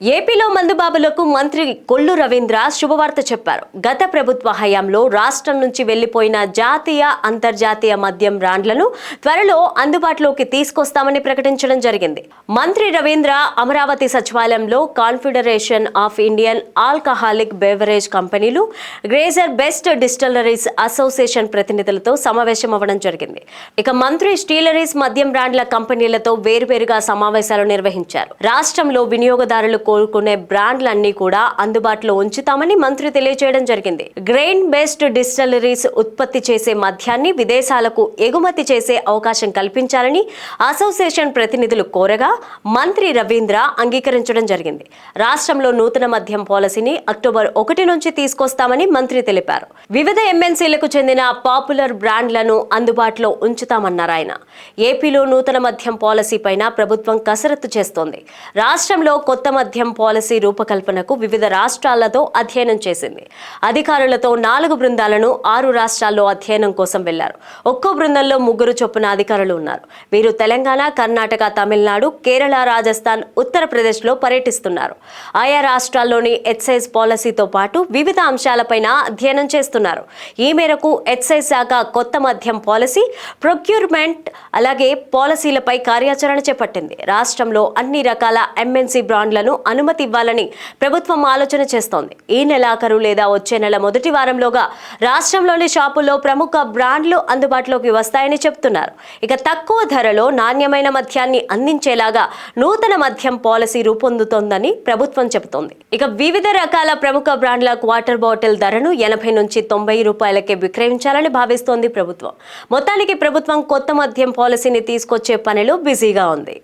ఏపీలో మందుబాబులకు మంత్రి కొల్లు రవీంద్ర శుభవార్త చెప్పారు. గత ప్రభుత్వ హయాంలో రాష్ట్రం నుంచి వెళ్ళిపోయిన జాతీయ అంతర్జాతీయ మద్యం బ్రాండ్లను త్వరలో అందుబాటులోకి తీసుకొస్తామని ప్రకటించడం జరిగింది. మంత్రి రవీంద్ర అమరావతి సచివాలయంలో confederation of Indian alcoholic beverage కంపెనీలు గ్రేజర్ బెస్ట్ డిస్టిలరీస్ అసోసియేషన్ ప్రతినిధులతో సమావేశం అవ్వడం జరిగింది. ఇక మంత్రి స్టీలరీస్ మద్యం బ్రాండ్ల కంపెనీలతో వేరువేరుగా సమావేశాలు నిర్వహించారు. రాష్ట్రంలో వినియోగదారులు కోరుకునే బ్రాండ్లన్నీ కూడా అందుబాటులో ఉంచుతామని మంత్రి తెలియజేయడం జరిగింది. గ్రెయిన్ బేస్డ్ డిస్టిలరీస్ ఉత్పత్తి చేసే మద్యాన్ని విదేశాలకు ఎగుమతి చేసే అవకాశం కల్పించాలని అసోసియేషన్ ప్రతినిధులు కోరగా మంత్రి రవీంద్ర అంగీకరించడం జరిగింది. రాష్ట్రంలో నూతన మద్యం పాలసీని అక్టోబర్ ఒకటి నుంచి తీసుకొస్తామని మంత్రి తెలిపారు. వివిధ ఎంఎన్సీలకు చెందిన పాపులర్ బ్రాండ్లను అందుబాటులో ఉంచుతామన్నారు ఆయన. ఏపీలో నూతన మద్యం పాలసీ పైన ప్రభుత్వం కసరత్తు చేస్తోంది. రాష్ట్రంలో కొత్త మద్యం పాలసీ రూపకల్పనకు వివిధ రాష్ట్రాలతో అధ్యయనం చేసింది. అధికారులతో నాలుగు బృందాలను ఆరు రాష్ట్రాల్లో అధ్యయనం కోసం వెళ్ళారు. ఒక్కో బృందంలో ముగ్గురు చొప్పున అధికారులు ఉన్నారు. వీరు తెలంగాణ కర్ణాటక తమిళనాడు కేరళ రాజస్థాన్ ఉత్తరప్రదేశ్లో పర్యటిస్తున్నారు. ఆయా రాష్ట్రాల్లోని ఎక్సైజ్ పాలసీతో పాటు వివిధ అంశాలపైన అధ్యయనం చేస్తున్నారు. ఈ మేరకు ఎక్సైజ్ శాఖ కొత్త మద్యం పాలసీ ప్రొక్యూర్మెంట్ అలాగే పాలసీలపై కార్యాచరణ చేపట్టింది. రాష్ట్రంలో అన్ని రకాల ఎంఎన్సీ బ్రాండ్లను అనుమతి ఇవ్వాలని ప్రభుత్వం ఆలోచన చేస్తోంది. ఈ నెలాఖరు లేదా వచ్చే నెల మొదటి వారంలోగా రాష్ట్రంలోని షాపుల్లో ప్రముఖ బ్రాండ్లు అందుబాటులోకి వస్తాయని చెప్తున్నారు. ఇక తక్కువ ధరలో నాణ్యమైన మద్యాన్ని అందించేలాగా నూతన మద్యం పాలసీ రూపొందుతోందని ప్రభుత్వం చెబుతోంది. ఇక వివిధ రకాల ప్రముఖ బ్రాండ్ల క్వార్టర్ బాటిల్ ధరను ఎనభై నుంచి తొంభై రూపాయలకే విక్రయించాలని భావిస్తోంది ప్రభుత్వం. మొత్తానికి ప్రభుత్వం కొత్త మద్యం పాలసీని తీసుకొచ్చే పనిలో బిజీగా ఉంది.